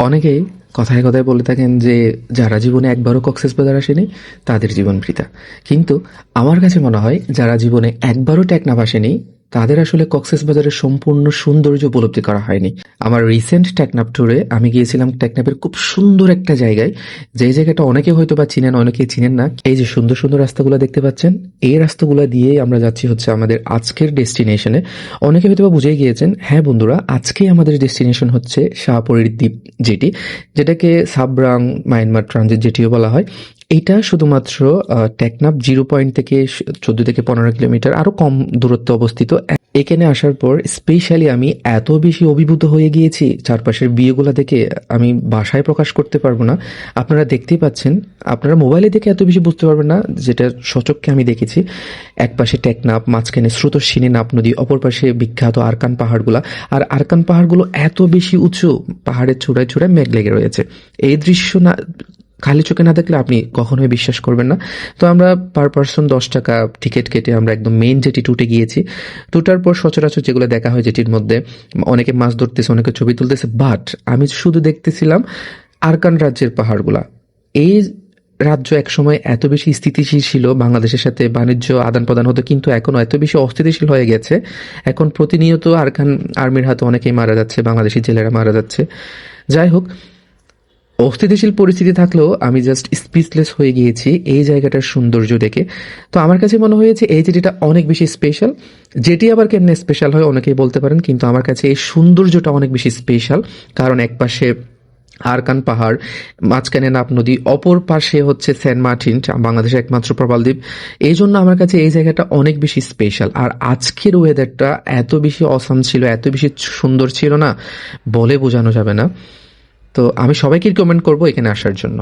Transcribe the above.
অনেকেই কথায় কথায় বলে থাকেন যে, যারা জীবনে একবারও কক্সেস বাজার আসেনি, তাদের জীবন বৃথা। কিন্তু আমার কাছে মনে হয়, যারা জীবনে একবারও টেকনাফ আসেনি তাদের আসলে কক্সেস বাজারের সম্পূর্ণ সৌন্দর্য উপলব্ধি করা হয়নি। আমার রিসেন্ট টেকনাফ ট্যুরে আমি গিয়েছিলাম টেকনাফের খুব সুন্দর একটা জায়গায়। যে জায়গাটা অনেকে হয়তো বা চিনেন অনেকে চিনেন না। এই যে সুন্দর সুন্দর রাস্তাগুলো দেখতে পাচ্ছেন, এই রাস্তাগুলো দিয়েই আমরা যাচ্ছি হচ্ছে আমাদের আজকের ডেস্টিনেশনে অনেকে হয়তো বা বুঝেই গিয়েছেন হ্যাঁ বন্ধুরা আজকে আমাদের ডেস্টিনেশন হচ্ছে শাহপুরীর দ্বীপ যেটি, যেটাকে সাবরাং মায়ানমার ট্রানজিট যেটিও বলা হয়। এটা শুধুমাত্র আহ, টেকনাফ জিরো পয়েন্ট থেকে চোদ্দ থেকে পনেরো কিলোমিটার আরও কম দূরত্বে অবস্থিত। এখানে আসার পর স্পেশালি আমি এত বেশি অভিভূত হয়ে গিয়েছি চারপাশের বিয়েগুলো দেখে আমি বাসায় প্রকাশ করতে পারব না। আপনারা দেখতেই পাচ্ছেন আপনারা মোবাইলে দেখে এত বেশি বুঝতে পারবেন না যেটা সচককে আমি দেখেছি। এক পাশে টেকনাফ মাঝখানে স্রোতস্বিনী নাপ নদী অপর পাশে বিখ্যাত আরকান পাহাড়গুলা। আর আরকান পাহাড়গুলো এত বেশি উঁচু পাহাড়ের চূড়ায় চূড়ায় মেঘ লেগে রয়েছে। এই দৃশ্য না খালি চোখে না দেখলে আপনি কখনোই বিশ্বাস করবেন না। তো আমরা পার পার্সন দশ টাকা টিকিট কেটে আমরা একদম মেইন যেটি টুটে গিয়েছি। টুটার পর সচরাচর যেগুলো দেখা হয় যেটির মধ্যে, অনেকে মাছ ধরতেছে, অনেকে ছবি তুলতেছে বাট আমি শুধু দেখতেছিলাম আরকান রাজ্যের পাহাড়গুলা। এই রাজ্য একসময় এত বেশি স্থিতিশীল ছিল, বাংলাদেশের সাথে বাণিজ্য আদান প্রদান হতো, কিন্তু এখন এত বেশি অস্থিতিশীল হয়ে গেছে। এখন প্রতিনিয়ত আরকান আর্মির হাতে অনেকেই মারা যাচ্ছে, বাংলাদেশি জেলেরা মারা যাচ্ছে। যাই হোক অস্থিতিশীল পরিস্থিতি থাকলেও আমি জাস্ট স্পিচলেস হয়ে গিয়েছি এই জায়গাটার সৌন্দর্য দেখে। তো আমার কাছে মনে হয়েছে এই যেটিটা অনেক বেশি স্পেশাল যেটি আবার কেমনে স্পেশাল হয় অনেকেই বলতে পারেন, কিন্তু আমার কাছে এই সৌন্দর্যটা অনেক বেশি স্পেশাল কারণ একপাশে আরকান পাহাড়, মাঝখানে নাপ নদী, অপর পাশে হচ্ছে সেন্ট মার্টিন, বাংলাদেশের একমাত্র প্রবালদ্বীপ এই জন্য আমার কাছে এই জায়গাটা অনেক বেশি স্পেশাল আর আজকের ওয়েদারটা এত বেশি অসাম ছিল, এত বেশি সুন্দর ছিল না, বলে বোঝানো যাবে না। তো আমি সবাইকে রিকমেন্ড করব এখানে আসার জন্য।